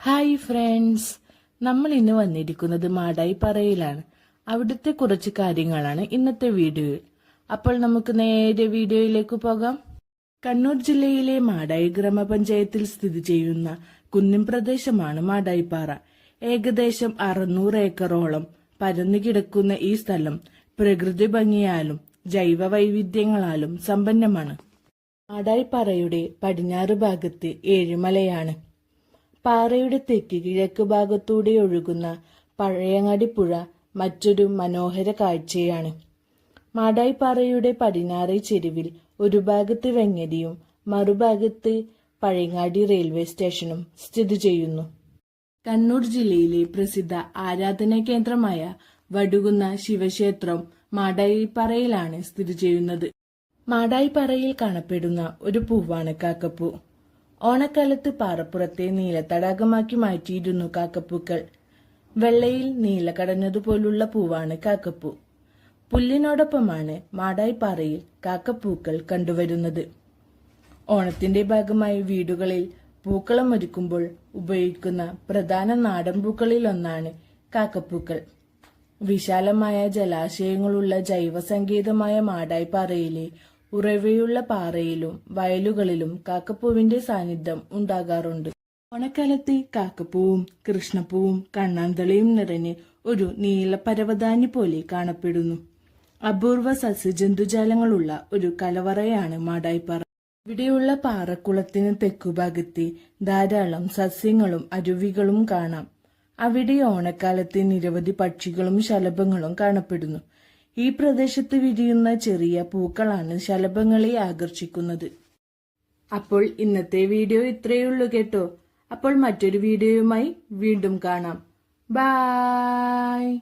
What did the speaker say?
Hi friends. നമ്മൾ ഇന്ന് വന്നിരിക്കുന്നത് മാടായി പറയിലാണ്. അവിടുത്തെ കുറച്ച് കാര്യങ്ങളാണ് ഇന്നത്തെ വീഡിയോയിൽ. അപ്പോൾ നമുക്ക് നേരെ വീഡിയോയിലേക്ക് പോകാം. കണ്ണൂർ ജില്ലയിലെ മാടായി ഗ്രാമപഞ്ചായത്തിൽ സ്ഥിതി ചെയ്യുന്ന കുന്നിൻ പ്രദേശമാണ് മാടായിപ്പാറ. ഏകദേശം അറുന്നൂറ് ഏക്കറോളം പരന്നു കിടക്കുന്ന ഈ സ്ഥലം പ്രകൃതി ഭംഗിയാലും ജൈവ വൈവിധ്യങ്ങളാലും സമ്പന്നമാണ്. മാടായിപ്പാറയുടെ പടിഞ്ഞാറ് ഭാഗത്ത് ഏഴുമലയാണ്. പാറയുടെ തെക്ക് കിഴക്ക് ഭാഗത്തൂടെ ഒഴുകുന്ന പഴയങ്ങാടി പുഴ മറ്റൊരു മനോഹര കാഴ്ചയാണ്. മാടായിപ്പാറയുടെ പടിഞ്ഞാറെ ചെരുവിൽ ഒരു ഭാഗത്ത് വെങ്ങരിയും മറുഭാഗത്ത് പഴയങ്ങാടി റെയിൽവേ സ്റ്റേഷനും സ്ഥിതി ചെയ്യുന്നു. കണ്ണൂർ ജില്ലയിലെ പ്രസിദ്ധ ആരാധനാ കേന്ദ്രമായ വടുകുന്ന ശിവക്ഷേത്രം മാടായിപ്പാറയിലാണ് സ്ഥിതി ചെയ്യുന്നത്. മാടായിപ്പാറയിൽ കാണപ്പെടുന്ന ഒരു പൂവാണ് കാക്കപ്പൂ ഓണക്കാലത്ത് പാറപ്പുറത്തെ നീലത്തടാകമാക്കി മാറ്റിയിരുന്നു കാക്കപ്പൂക്കൾ. വെള്ളയിൽ നീല കടഞ്ഞതുപോലുള്ള പൂവാണ് കാക്കപ്പൂ. പുല്ലിനോടൊപ്പമാണ് മാടായിപ്പാറയിൽ കാക്കപ്പൂക്കൾ കണ്ടുവരുന്നത്. ഓണത്തിന്റെ ഭാഗമായി വീടുകളിൽ പൂക്കളം ഒരുക്കുമ്പോൾ ഉപയോഗിക്കുന്ന പ്രധാന നാടൻ പൂക്കളിൽ ഒന്നാണ് കാക്കപ്പൂക്കൾ. വിശാലമായ ജലാശയങ്ങളുള്ള ജൈവസങ്കേതമായ മാടായിപ്പാറയിലെ ഉറവയുള്ള പാറയിലും വയലുകളിലും കാക്കപ്പൂവിന്റെ സാന്നിധ്യം ഉണ്ടാകാറുണ്ട്. ഓണക്കാലത്ത് കാക്കപ്പൂവും കൃഷ്ണപ്പൂവും കണ്ണാന്തളിയും നിറഞ്ഞ് ഒരു നീല പരവതാനി പോലെ കാണപ്പെടുന്നു. അപൂർവ സസ്യജന്തുജാലങ്ങളുള്ള ഒരു കലവറയാണ് മാടായിപ്പാറ. ഇവിടെയുള്ള പാറക്കുളത്തിന് തെക്കുഭാഗത്ത് ധാരാളം സസ്യങ്ങളും അരുവികളും കാണാം. അവിടെ ഓണക്കാലത്ത് നിരവധി പക്ഷികളും ശലഭങ്ങളും കാണപ്പെടുന്നു. ഈ പ്രദേശത്ത് വിരിയുന്ന ചെറിയ പൂക്കളാണ് ശലഭങ്ങളെ ആകർഷിക്കുന്നത്. അപ്പോൾ ഇന്നത്തെ വീഡിയോ ഇത്രയുള്ളൂ കേട്ടോ. അപ്പോൾ മറ്റൊരു വീഡിയോയുമായി വീണ്ടും കാണാം. ബായ്.